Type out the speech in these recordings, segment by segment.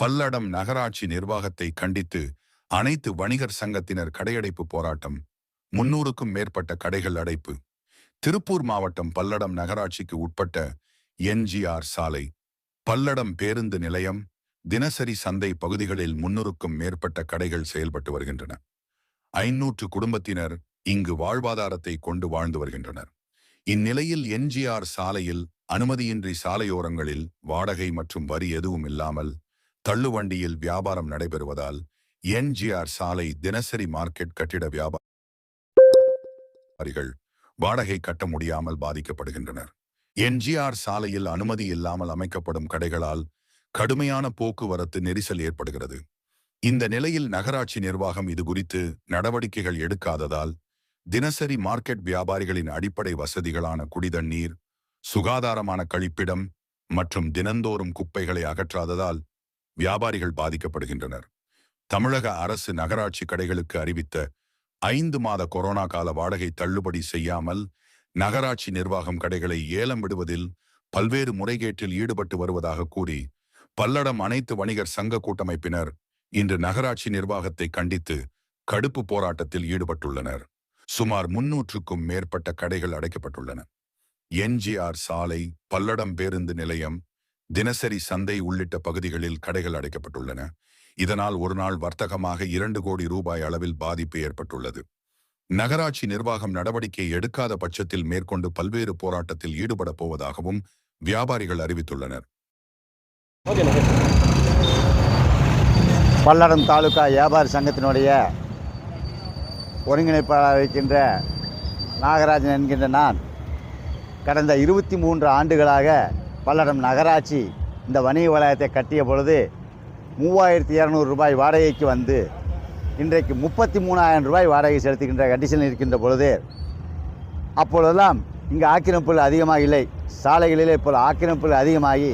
பல்லடம் நகராட்சி நிர்வாகத்தை கண்டித்து அனைத்து வணிகர் சங்கத்தினர் கடையடைப்பு போராட்டம் முன்னூறுக்கும் மேற்பட்ட கடைகள் அடைப்பு. திருப்பூர் மாவட்டம் பல்லடம் நகராட்சிக்கு உட்பட்ட என்ஜிஆர் சாலை. பல்லடம் பேருந்து நிலையம் தினசரி சந்தை பகுதிகளில் முன்னூறுக்கும் மேற்பட்ட கடைகள் செயல்பட்டு வருகின்றன. ஐநூற்று குடும்பத்தினர் இங்கு வாழ்வாதாரத்தை கொண்டு வாழ்ந்து வருகின்றனர். இந்நிலையில் எம்ஜிஆர் சாலையில் அனுமதியின்றி சாலையோரங்களில் வாடகை மற்றும் வரி எதுவும் இல்லாமல் தள்ளுவண்டியில் வியாபாரம் நடைபெறுவதால் என்ஜிஆர் சாலை தினசரி மார்க்கெட் கட்டிட வியாபாரிகள் வாடகை கட்ட முடியாமல் பாதிக்கப்படுகின்றனர். என்ஜிஆர் சாலையில் அனுமதி இல்லாமல் அமைக்கப்படும் கடைகளால் கடுமையான போக்குவரத்து நெரிசல் ஏற்படுகிறது. இந்த நிலையில் நகராட்சி நிர்வாகம் இது குறித்து நடவடிக்கைகள் எடுக்காததால் தினசரி மார்க்கெட் வியாபாரிகளின் அடிப்படை வசதிகளான குடிதண்ணீர் சுகாதாரமான கழிப்பிடம் மற்றும் தினந்தோறும் குப்பைகளை அகற்றாததால் வியாபாரிகள் பாதிக்கப்படுகின்றனர். தமிழக அரசு நகராட்சி கடைகளுக்கு அறிவித்த ஐந்து மாத கொரோனா கால வாடகை தள்ளுபடி செய்யாமல் நகராட்சி நிர்வாகம் கடைகளை ஏலம் விடுவதில் பல்வேறு முறைகேட்டில் ஈடுபட்டு வருவதாக கூறி பல்லடம் அனைத்து வணிகர் சங்க கூட்டமைப்பினர் இன்று நகராட்சி நிர்வாகத்தை கண்டித்து கடுப்பு போராட்டத்தில் ஈடுபட்டுள்ளனர். சுமார் முன்னூற்றுக்கும் மேற்பட்ட கடைகள் அடைக்கப்பட்டுள்ளன. என்ஜிஆர் சாலை பல்லடம் பேருந்து நிலையம் தினசரி சந்தை உள்ளிட்ட பகுதிகளில் கடைகள் அடைக்கப்பட்டுள்ளன. இதனால் ஒரு நாள் வர்த்தகமாக இரண்டு கோடி ரூபாய் அளவில் பாதிப்பு ஏற்பட்டுள்ளது. நகராட்சி நிர்வாகம் நடவடிக்கை எடுக்காத பட்சத்தில் மேற்கொண்டு பல்வேறு போராட்டத்தில் ஈடுபட போவதாகவும் வியாபாரிகள் அறிவித்துள்ளனர். பல்லடம் தாலுகா வியாபாரி சங்கத்தினுடைய ஒருங்கிணைப்பாளராக இருக்கின்ற நாகராஜன் என்கின்ற நான் கடந்த இருபத்தி மூன்று ஆண்டுகளாக பல்லடம் நகராட்சி இந்த வணிக வலயத்தை கட்டிய பொழுது மூவாயிரத்தி இரநூறு ரூபாய் வாடகைக்கு வந்து இன்றைக்கு முப்பத்தி மூணாயிரம் ரூபாய் வாடகை செலுத்துகின்ற கண்டிஷன் இருக்கின்ற பொழுது அப்பொழுதெல்லாம் இங்கே ஆக்கிரமிப்புகள் அதிகமாக இல்லை. சாலைகளிலே இப்போது ஆக்கிரமிப்புகள் அதிகமாகி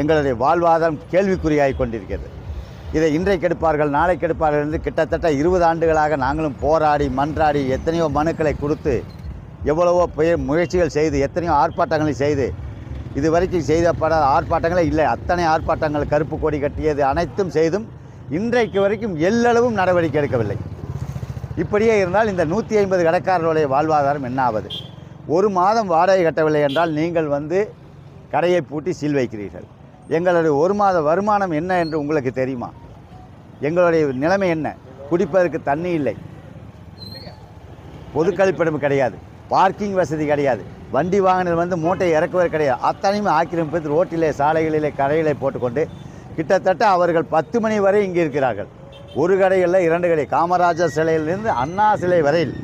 எங்களுடைய வாழ்வாதாரம் கேள்விக்குறியாகி கொண்டிருக்கிறது. இதை இன்றைக்கு எடுப்பார்கள் நாளைக்கு எடுப்பார்கள் என்று கிட்டத்தட்ட இருபது ஆண்டுகளாக நாங்களும் போராடி மன்றாடி எத்தனையோ மனுக்களை கொடுத்து எவ்வளவோ முயற்சிகள் செய்து எத்தனையோ ஆர்ப்பாட்டங்களை செய்து இதுவரைக்கும் செய்தப்படாத ஆர்ப்பாட்டங்களே இல்லை. அத்தனை ஆர்ப்பாட்டங்கள் கருப்பு கொடி கட்டியது அனைத்தும் செய்தும் இன்றைக்கு வரைக்கும் எல்லளவும் நடவடிக்கை எடுக்கவில்லை. இப்படியே இருந்தால் இந்த நூற்றி ஐம்பது கடைக்காரர்களுடைய வாழ்வாதாரம் என்ன ஆவது? ஒரு மாதம் வாடகை கட்டவில்லை என்றால் நீங்கள் வந்து கடையை பூட்டி சீல் வைக்கிறீர்கள். எங்களுடைய ஒரு மாத வருமானம் என்ன என்று உங்களுக்கு தெரியுமா? எங்களுடைய நிலைமை என்ன? குடிப்பதற்கு தண்ணி இல்லை. பொது கழிப்பிடம் கிடையாது. பார்க்கிங் வசதி கிடையாது. வண்டி வாகனம் வந்து மூட்டையை இறக்குவது கிடையாது. அத்தனையுமே ஆக்கிரமிப்பது ரோட்டிலே சாலைகளிலே கடைகளை போட்டுக்கொண்டு கிட்டத்தட்ட அவர்கள் பத்து மணி வரை இங்கே இருக்கிறார்கள். ஒரு கடைகளில் இரண்டு கடை. காமராஜர் சிலையிலிருந்து அண்ணா சிலை வரையில்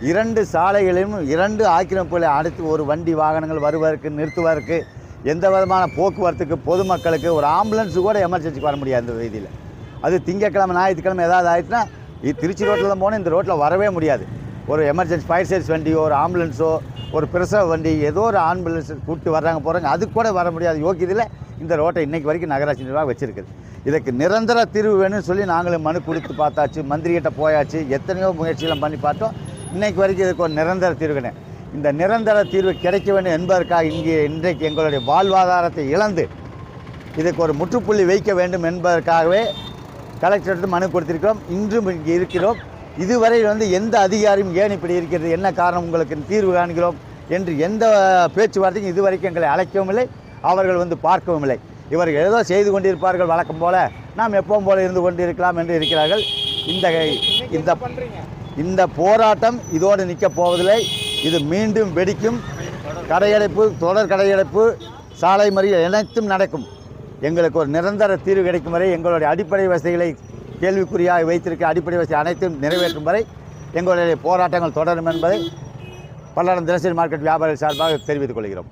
இரண்டு சாலைகளிலும் இரண்டு ஆக்கிரமிப்புகளை அடுத்து ஒரு வண்டி வாகனங்கள் வருவதற்கு நிறுத்துவதற்கு எந்த விதமான போக்குவரத்துக்கு பொதுமக்களுக்கு ஒரு ஆம்புலன்ஸு கூட எமர்ஜென்சிக்கு வர முடியாது இந்த வீதியில். அது திங்கக்கிழமை ஞாயிற்றுக்கிழமை ஏதாவது ஆயிடுச்சுன்னா திருச்சி ரோட்டில் தான் போனால் இந்த ரோட்டில் வரவே முடியாது. ஒரு எமர்ஜென்சி ஃபயர் சர்வீஸ் வண்டியோ ஒரு ஆம்புலன்ஸோ ஒரு பிரசவ வண்டி ஏதோ ஒரு ஆம்புலன்ஸ் கூப்பிட்டு வர்றாங்க போகிறாங்க அது கூட வர முடியாது. யோக்கியதில் இந்த ரோட்டை இன்றைக்கு வரைக்கும் நகராட்சி நிர்வாகம் வச்சுருக்குது. இதுக்கு நிரந்தர தீர்வு வேணும்னு சொல்லி நாங்களும் மனு கொடுத்து பார்த்தாச்சு மந்திரிகிட்ட போயாச்சு எத்தனையோ முயற்சியெல்லாம் பண்ணி பார்த்தோம். இன்றைக்கு வரைக்கும் இதுக்கு ஒரு நிரந்தர தீர்வு கிடையாது. இந்த நிரந்தர தீர்வு கிடைக்க வேண்டும் என்பதற்காக இங்கே இன்றைக்கு எங்களுடைய வாழ்வாதாரத்தை இழந்து இதுக்கு ஒரு முற்றுப்புள்ளி வைக்க வேண்டும் என்பதற்காகவே கலெக்டருக்கு மனு கொடுத்திருக்கிறோம். இன்றும் இங்கே இருக்கிறோம். இதுவரை வந்து எந்த அதிகாரியும் ஏன் இப்படி இருக்கிறது? என்ன காரணம் உங்களுக்கு தீர்வு காண்கிறோம் என்று எந்த பேச்சுவார்த்தையும் இதுவரைக்கும் எங்களை அழைக்கவும் இல்லை. அவர்கள் வந்து பார்க்கவும் இல்லை. இவர்கள் ஏதோ செய்து கொண்டிருப்பார்கள் வழக்கம் போல. நாம் எப்பவும் போல இருந்து கொண்டிருக்கலாம் என்று இருக்கிறார்கள். இந்த இந்த இந்த போராட்டம் இதோடு நிற்கப் போவதில்லை. இது மீண்டும் வெடிக்கும். கடையடைப்பு தொடர் கடையடைப்பு சாலை மறியல் அனைத்தும் நடக்கும். எங்களுக்கு ஒரு நிரந்தர தீர்வு கிடைக்கும் வரை எங்களுடைய அடிப்படை வசதிகளை கேள்விக்குறியாக வைத்திருக்க அடிப்படை வசதி அனைத்தும் நிறைவேற்றும் வரை எங்களுடைய போராட்டங்கள் தொடரும் என்பதை பல்லடம் தினசரி மார்க்கெட் வியாபாரிகள் சார்பாக தெரிவித்துக் கொள்கிறோம்.